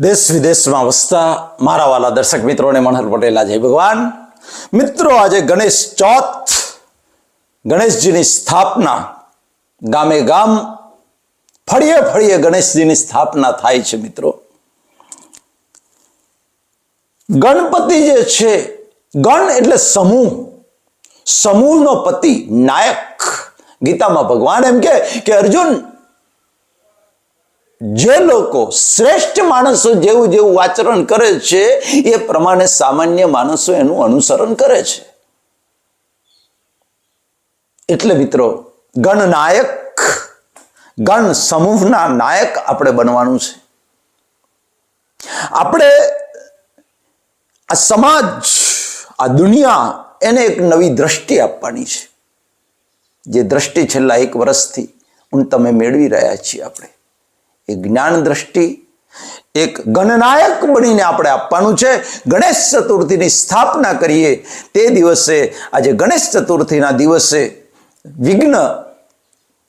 દેશ વિદેશમાં વસતા મારા વાલા દર્શક મિત્રોને મનહર પટેલા જય ભગવાન. મિત્રો, આજે ગણેશ ચોથ, ગણેશજીની સ્થાપના ગામે ગામ ફળીએ ફળીએ ગણેશજીની સ્થાપના થાય છે મિત્રો. ગણપતિ જે છે, ગણ એટલે સમૂહ. સમૂહનો પતિ નાયક. ગીતામાં ભગવાન એમ કે કે અર્જુન જે લોકો શ્રેષ્ઠ માણસો જેવું જેવું આચરણ કરે છે, એ પ્રમાણે સામાન્ય માણસો એનું અનુસરણ કરે છે. એટલે મિત્રો, ગણનાયક ગણ સમૂહના નાયક આપણે બનવાનું છે. આપણે આ સમાજ, આ દુનિયા એને એક નવી દ્રષ્ટિ આપવાની છે. જે દ્રષ્ટિ છેલ્લા એક વર્ષથી હું તમે મેળવી રહ્યા છીએ આપણે. એ જ્ઞાન દ્રષ્ટિ, એક ગણનાયક બનીને આપણે આપવાનું છે. ગણેશ ચતુર્થીની સ્થાપના કરીએ તે દિવસે, આજે ગણેશ ચતુર્થીના દિવસે વિઘ્ન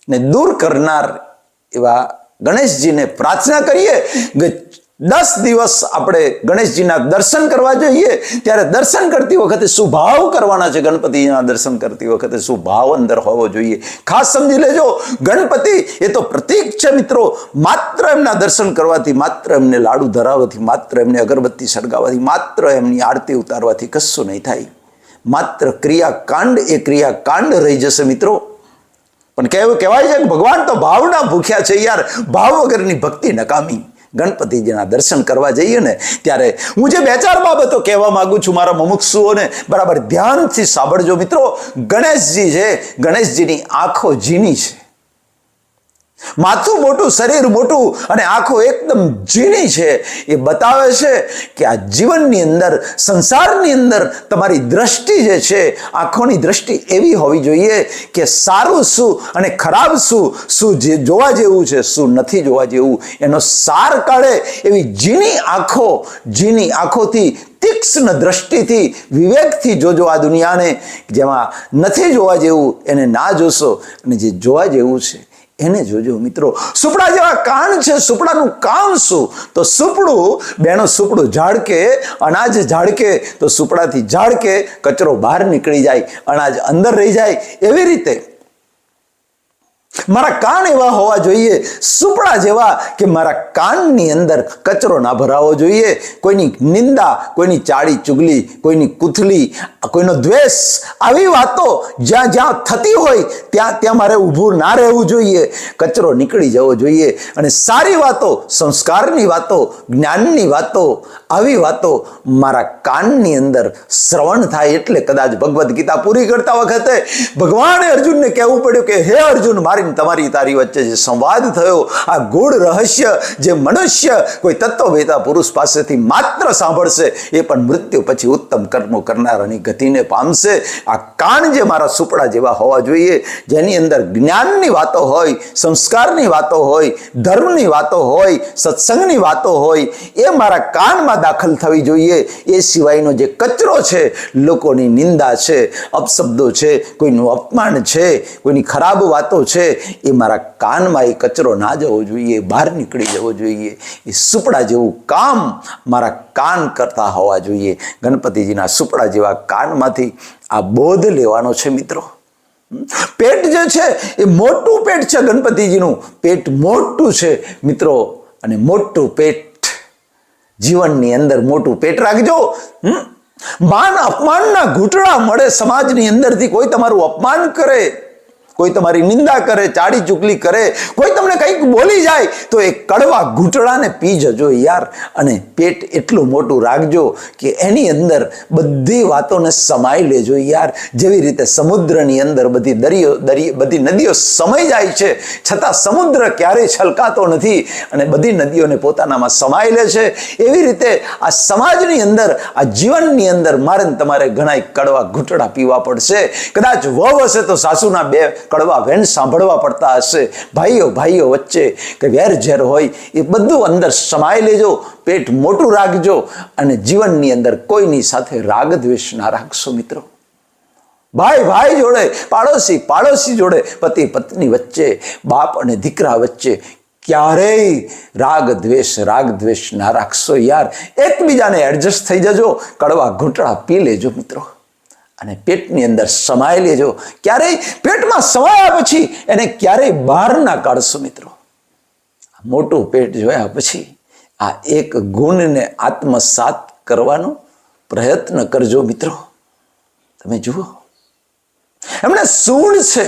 ને દૂર કરનાર એવા ગણેશજીને પ્રાર્થના કરીએ દસ દિવસ આપણે ગણેશજીના દર્શન કરવા જોઈએ, ત્યારે દર્શન કરતી વખતે સુભાવ કરવાના છે. ગણપતિના દર્શન કરતી વખતે સુભાવ ભાવ અંદર હોવો જોઈએ. ખાસ સમજી લેજો, ગણપતિ એ તો પ્રતીક છે મિત્રો. માત્ર એમના દર્શન કરવાથી, માત્ર એમને લાડુ ધરાવવાથી, માત્ર એમને અગરબત્તી સળગાવવાથી, માત્ર એમની આરતી ઉતારવાથી કશું નહીં થાય. માત્ર ક્રિયાકાંડ, એ ક્રિયાકાંડ રહી જશે મિત્રો. પણ કહેવું કહેવાય છે કે ભગવાન તો ભાવના ભૂખ્યા છે યાર. ભાવ વગરની ભક્તિ નકામી. ગણપતિજીના દર્શન કરવા જઈએ ને, ત્યારે હું જે બે ચાર બાબતો કહેવા માંગુ છું મારા મમુક્ષુઓને, બરાબર ધ્યાનથી સાંભળજો મિત્રો. ગણેશજી છે, ગણેશજીની આંખો ઝીણી છે. માથું મોટું, શરીર મોટું અને આંખો એકદમ ઝીણી છે. એ બતાવે છે કે આ જીવનની અંદર, સંસારની અંદર તમારી દ્રષ્ટિ જે છે, આંખોની દ્રષ્ટિ એવી હોવી જોઈએ કે સારું શું અને ખરાબ શું શું જે જોવા જેવું છે, શું નથી જોવા જેવું. એનો સાર કાઢે એવી ઝીણી આંખો, ઝીણી આંખોથી, તીક્ષ્ણ દ્રષ્ટિથી, વિવેકથી જોજો આ દુનિયાને જેમાં નથી જોવા જેવું, એને ના જોશો અને જે જોવા જેવું છે. એને જોજો મિત્રો, સુપડા જેવા કાન છે, સુપડાનું કામ શું? તો સુપડું, બેનો સુપડું ઝાડકે, અનાજ ઝાડકે, તો સુપડાથી ઝાડકે કચરો બહાર નીકળી જાય, અનાજ અંદર રહી જાય. એવી રીતે મારા કાન એવા હોવા જોઈએ, સુપડા જેવા કે મારા કાનની અંદર કચરો ના ભરાવો જોઈએ. કોઈની નિંદા, કોઈની ચાડી ચુગલી, કોઈની કુથલી, કોઈનો દ્વેષ, આવી વાતો જ્યાં જ્યાં થતી હોય, ત્યાં ત્યાં મારે ઊભું ના રહેવું જોઈએ. કચરો નીકળી જવો જોઈએ. અને સારી વાતો, સંસ્કારની વાતો, જ્ઞાનની વાતો, આવી વાતો મારા કાનની અંદર શ્રવણ થાય એટલે કદાચ ભગવદ્ ગીતા પૂરી કરતા વખતે ભગવાને અર્જુનને કહેવું પડ્યું કે, હે અર્જુન, મારી ને તમારી તારી વચ્ચે જે સંવાદ થયો, આ ગૂઢ રહસ્ય, જે મનુષ્ય કોઈ તત્વવેતા પુરુષ પાસેથી માત્ર સાંભળશે, એ પણ મૃત્યુ પછી ઉત્તમ કર્મો કરનારાની ગતિને પામશે. આ કાન જે મારા સુપડા જેવા હોવા જોઈએ, જેની અંદર જ્ઞાનની વાતો હોય, સંસ્કારની વાતો હોય, ધર્મની વાતો હોય, સત્સંગની વાતો હોય, એ મારા કાનમાં દાખલ થવી જોઈએ. એ સિવાયનો જે કચરો છે, લોકોની નિંદા છે, અપશબ્દો છે, કોઈનું અપમાન છે, કોઈની ખરાબ વાતો છે એ મારા કાનમાં એ કચરો ના જવો જોઈએ બહાર નીકળી જવો જોઈએ, એ સુપડા જેવું કામ મારા કાન કરતા હોવા જોઈએ. ગણપતિજીના સુપડા જેવા કાનમાંથી આ બોધ લેવાનો છે મિત્રો. પેટ જે છે એ મોટું પેટ છે ગણપતિજીનું. પેટ મોટું છે મિત્રો. અને મોટું પેટ જીવનની અંદર મોટું પેટ રાખજો. હમ? માન અપમાનના ઘૂંટડા મળે સમાજની અંદરથી કોઈ તમારું અપમાન કરે. કોઈ તમારી નિંદા કરે, ચાડી ચુકલી કરે, કોઈ તમને કંઈક બોલી જાય, તો એ કડવા ઘૂંટડાને પી જજો યાર. અને પેટ એટલું મોટું રાખજો કે એની અંદર બધી વાતોને સમાઈ લેજો યાર. જેવી રીતે સમુદ્રની અંદર બધી દરિયો દરિયો બધી નદીઓ સમાઈ જાય છે, છતાં સમુદ્ર ક્યારેય છલકાતો નથી અને બધી નદીઓને પોતાનામાં સમાઈ લે છે. એવી રીતે આ સમાજની અંદર, આ જીવનની અંદર મારે તમારે ઘણા કડવા ઘૂંટડા પીવા પડશે. કદાચ વહુ હશે તો સાસુના બે કડવા વેન સાંભળવા પડતા હશે. ભાઈઓ ભાઈઓ વચ્ચે કે વેર ઝેર હોય, એ બધું અંદર સમાઈ લેજો, પેટ મોટું રાખજો અને જીવનની અંદર કોઈની સાથે રાગ દ્વેષ ના રાખશો મિત્રો. ભાઈ ભાઈ જોડે, પાડોશી પાડોશી જોડે, પતિ, પત્ની વચ્ચે, બાપ અને દીકરા વચ્ચે ક્યારેય રાગ દ્વેષ રાગ દ્વેષ ના રાખશો યાર. એકબીજાને એડજસ્ટ થઈ જજો, કડવા ઘૂંટડા પી લેજો મિત્રો. અને પેટની અંદર સમાય લેજો ક્યારેય પેટમાં સમાયા પછી એને ક્યારેય બહાર ના કાઢશો મિત્રો. મોટું પેટ જોયા પછી આ એક ગુણને આત્મસાત કરવાનો પ્રયત્ન કરજો મિત્રો. તમે જુઓ. એમણે સૂંઢ છે.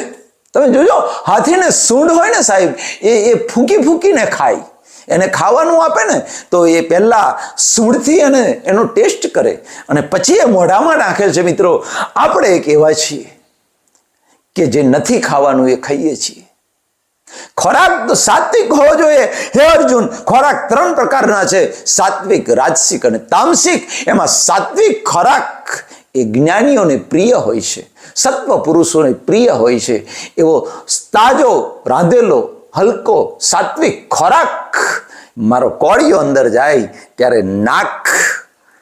તમે જોજો, હાથીને સૂંઢ હોય ને સાહેબ, એ એ ફૂંકી ફૂંકીને ખાય. એને ખાવાનું આપે ને, તો એ પહેલાં સૂંઢથી અને એનો ટેસ્ટ કરે. અને પછી એ મોઢામાં નાખે છે, મિત્રો, આપણે એક એવા છીએ કે જે નથી ખાવાનું એ ખાઈએ છીએ. ખોરાક તો સાત્વિક હોવો જોઈએ. હે અર્જુન, ખોરાક ત્રણ પ્રકારના છે, સાત્વિક, રાજસિક અને તામસિક. એમાં સાત્વિક ખોરાક એ જ્ઞાનીઓને પ્રિય હોય છે સત્વ પુરુષોને પ્રિય હોય છે. એવો તાજો, રાંધેલો, હલકો, સાત્વિક ખોરાક મારો કોળિયો અંદર જાય ત્યારે નાક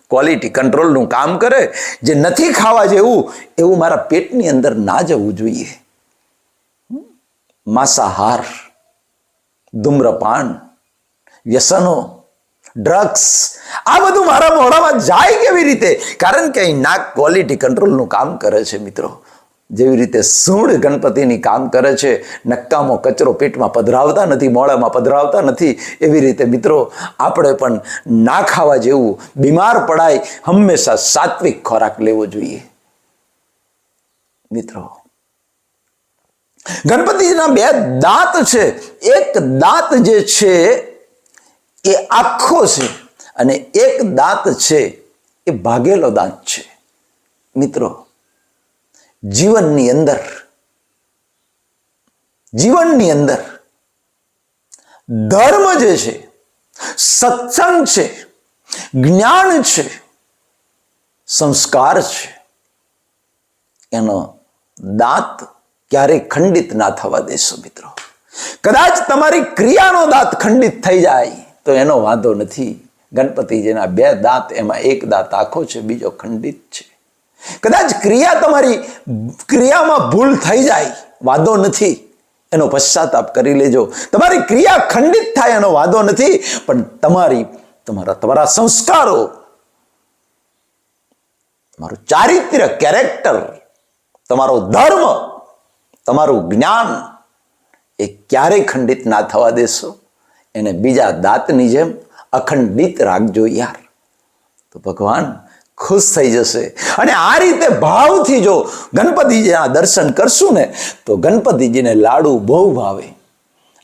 ક્વોલિટી કંટ્રોલનું કામ કરે. જે નથી ખાવા જેવું, એવું મારા પેટની અંદર ના જવું જોઈએ. માંસાહાર, ધૂમ્રપાન, વ્યસનો ડ્રગ્સ આ બધું મારા મોઢામાં જાય કેવી રીતે? કારણ કે અહીં નાક ક્વોલિટી કંટ્રોલનું કામ કરે છે મિત્રો. જેવી રીતે સૂળ ગણપતિની કામ કરે છે નક્કામો કચરો પેટમાં પધરાવતા નથી મોડામાં પધરાવતા નથી, એવી રીતે મિત્રો આપણે પણ ના ખાવા જેવું બીમાર પડાય, હંમેશા સાત્વિક ખોરાક લેવો જોઈએ. મિત્રો, ગણપતિજીના બે દાંત છે. એક દાંત જે છે એ આખો છે અને એક દાંત છે એ ભાગેલો દાંત છે. મિત્રો જીવનની અંદર. જીવનની અંદર. ધર્મ જે છે, સત્સંગ છે, જ્ઞાન છે, સંસ્કાર છે, એનો દાંત ક્યારેય ખંડિત ના થવા દેશો મિત્રો. કદાચ તમારી ક્રિયાનો દાંત ખંડિત થઈ જાય, તો એનો વાંધો નથી. ગણપતિજીના બે દાંત, એમાં એક દાંત આખો છે, બીજો ખંડિત છે. કદાચ ક્રિયા તમારી ક્રિયામાં ભૂલ થઈ જાય, વાંધો નથી, એનો પશ્ચાતાપ કરી લેજો. તમારી ક્રિયા ખંડિત થાય એનો વાંધો નથી, પણ તમારી, તમારા તમારા સંસ્કારો, તમારું ચારિત્ર્ય કેરેક્ટર, તમારો ધર્મ, તમારું જ્ઞાન એ ક્યારેય ખંડિત ના થવા દેશો. એને બીજા દાંતની જેમ અખંડિત રાખજો યાર. તો ભગવાન ખુશ થઈ જશે. અને આ રીતે ભાવથી જો ગણપતિજીના દર્શન કરશું ને, તો ગણપતિજીને લાડુ બહુ ભાવે.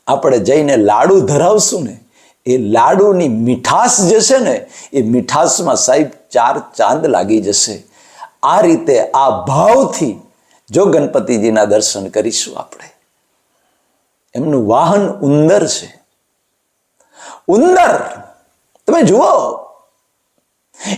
આપણે જઈને લાડુ ધરાવશું ને, એ લાડુની મીઠાશ જે છે ને, એ મીઠાશમાં સાહેબ ચાર ચાંદ લાગી જશે. આ રીતે આ ભાવથી જો ગણપતિજીના દર્શન કરીશું આપણે. એમનું વાહન ઉંદર છે. ઉંદર, તમે જુઓ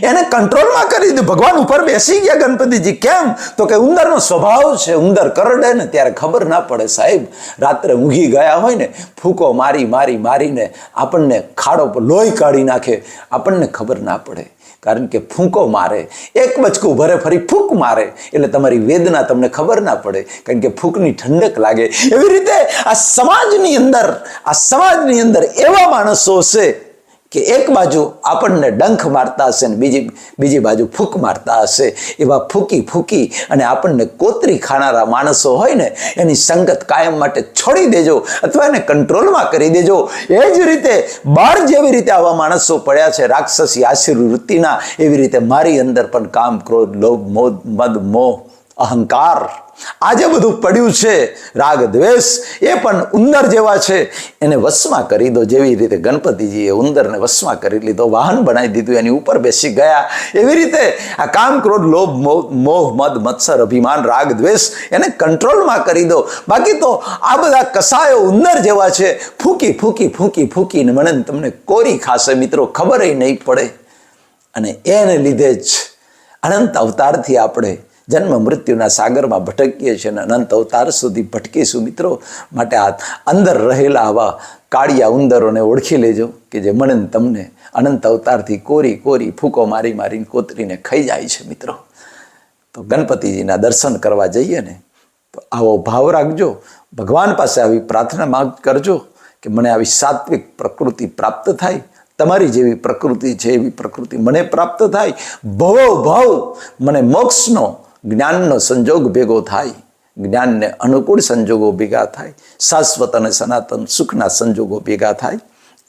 એને કંટ્રોલમાં કરી દીધું. ભગવાન ઉપર બેસી ગયા ગણપતિજી. કેમ? તો કે ઉંદરનો સ્વભાવ છે. ઉંદર કરડે ને ત્યારે ખબર ના પડે. સાહેબ, રાત્રે ઊંઘી ગયા હોય ને, ફૂકો મારી મારી, મારીને આપણને ખાડો પર લોહી કાઢી નાખે. આપણને ખબર ના પડે. કારણ કે ફૂંકો મારે. એક બચકું ભરે ફરી ફૂંક મારે. એટલે તમારી વેદના તમને ખબર ના પડે. કારણ કે ફૂંકની ઠંડક લાગે. એવી રીતે આ સમાજની અંદર, આ સમાજની અંદર એવા માણસો છે કે એક બાજુ આપણને ડંખ મારતા હશે ને બીજી બીજી બાજુ ફૂંક મારતા હશે, એવા ફૂંકી ફૂંકી અને આપણને કોતરી ખાનારા માણસો હોય ને, એની સંગત કાયમ માટે છોડી દેજો અથવા એને કંટ્રોલમાં કરી દેજો. એ જ રીતે બાર જેવી રીતે આવા માણસો પડ્યા છે, રાક્ષસી આશીર્વૃત્તિના એવી રીતે મારી અંદર પણ કામ, ક્રોધ, લોભ, મોદ, મદ, મોહ, અહંકાર આ જે બધું પડ્યું છે રાગ દ્વેષ, એ પણ ઉંદર જેવા છે. એને વશમાં કરી દો જેવી રીતે ગણપતિજીએ ઉંદરને વશમાં કરી લીધો, વાહન બનાવી દીધું, એની ઉપર બેસી ગયા. એવી રીતે આ કામ ક્રોધ, લોભ, મોહ મદ, મત્સર, અભિમાન, રાગ દ્વેષ એને કંટ્રોલમાં કરી દો. બાકી તો આ બધા કસાયો ઉંદર જેવા છે. ફૂંકી ફૂંકી ફૂંકી, ફૂંકીને મને તમને કોરી ખાશે મિત્રો, ખબર નહીં પડે. અને એને લીધે જ અનંત અવતારથી આપણે જન્મ મૃત્યુના સાગરમાં ભટકીએ છીએ અને અનંત અવતાર સુધી ભટકીશું. મિત્રો, માટે આ અંદર રહેલા આવા કાળિયા ઉંદરોને ઓળખી લેજો કે જે મને તમને અનંત અવતારથી કોરી કોરી ફૂકો મારી મારીને કોતરીને ખાઈ જાય છે, મિત્રો. તો ગણપતિજીના દર્શન કરવા જઈએ ને, તો આવો ભાવ રાખજો. ભગવાન પાસે આવી પ્રાર્થના માગ કરજો કે મને આવી સાત્વિક પ્રકૃતિ પ્રાપ્ત થાય. તમારી જેવી પ્રકૃતિ છે એવી પ્રકૃતિ મને પ્રાપ્ત થાય. ભવો ભાવ, મને મોક્ષનો જ્ઞાનનો સંજોગ ભેગો થાય, જ્ઞાનને અનુકૂળ સંજોગો ભેગા થાય, શાશ્વત અને સનાતન સુખના સંજોગો ભેગા થાય,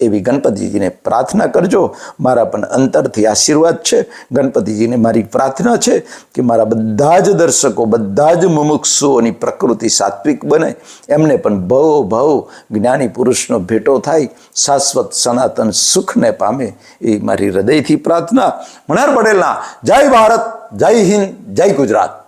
એવી ગણપતિજીને પ્રાર્થના કરજો. મારા પણ અંતરથી આશીર્વાદ છે. ગણપતિજીને મારી પ્રાર્થના છે કે મારા બધા જ દર્શકો, બધા જ મુમુક્ષુઓની પ્રકૃતિ સાત્વિક બને. એમને પણ ભવ ભવ જ્ઞાની પુરુષનો ભેટો થાય. શાશ્વત સનાતન સુખને પામે એ મારી હૃદયથી પ્રાર્થના. મણાર પટેલના, જય ભારત! જય હિન્દ જય ગુજરાત.